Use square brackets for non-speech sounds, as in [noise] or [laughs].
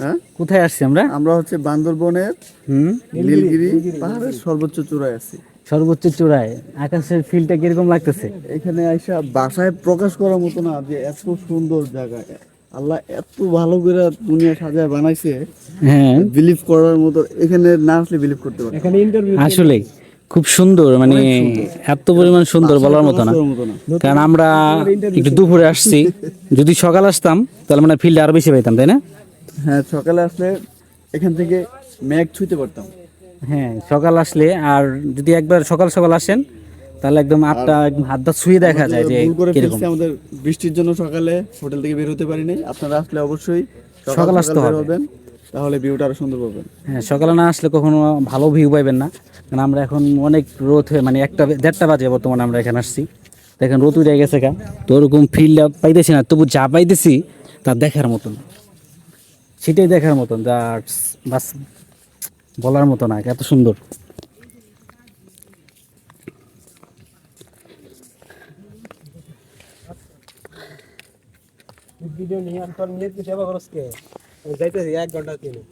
হ্যাঁ? কোথায় আসছি আমরা? আমরা হচ্ছে বান্দরবনের হুম? নীলগিরি পাহাড়ের সর্বোচ্চ চূড়ায় আছি। সর্বোচ্চ চূড়ায়। আকাশের ফিলটা কীরকম লাগতেছে? এখানে আইসা বাসায় প্রকাশ করার মতো না যে এত সুন্দর জায়গা। আল্লাহ এত ভালো করে দুনিয়া সাজায় বানাইছে। হ্যাঁ। বিলিভ করার মতো এখানে না আসলে বিলিভ করতে পারে এখানে ইন্টারভিউ আসলে খুব সুন্দর মানে এত পরিমাণ সুন্দর বলার মতো না। মতো না। কারণ আমরা একটু দুপুরে আসছি। [laughs] যদি সকাল আসতাম তাহলে মানে ফিল্ড আরও বেশি পাইতাম তাই না? হ্যাঁ সকালে আসলে এখান থেকে ম্যাগ ছুঁতে পারতাম। হ্যাঁ সকাল আসলে আর যদি একবার সকাল সকাল আসেন তাহলে একদম আটটা একদম হাতটা ছুঁয়ে দেখা যায় যে কীরকম। আমাদের বৃষ্টির জন্য সকালে হোটেল থেকে বের হতে পারিনি। আপনারা আসলে অবশ্যই সকাল আসতে হবে। হবেন তাহলে ভিউটা আরও সুন্দর পাবেন। হ্যাঁ সকালে না আসলে কখনো ভালো ভিউ পাইবেন না। কারণ আমরা এখন অনেক রোদ হয়ে মানে একটা দেড়টা বাজে বর্তমানে আমরা এখানে আসছি। দেখেন রোদ উঠে গেছে কা তো ওরকম ফিল পাইতেছি না তবু যা পাইতেছি তা দেখার মতন। সেটাই দেখার মতন বাস বলার মতো না, এত সুন্দর। ভিডিও নিয়ে আমি তোর নিয়ে সেবা করস কে যাইতেছি এক ঘণ্টা তিনে।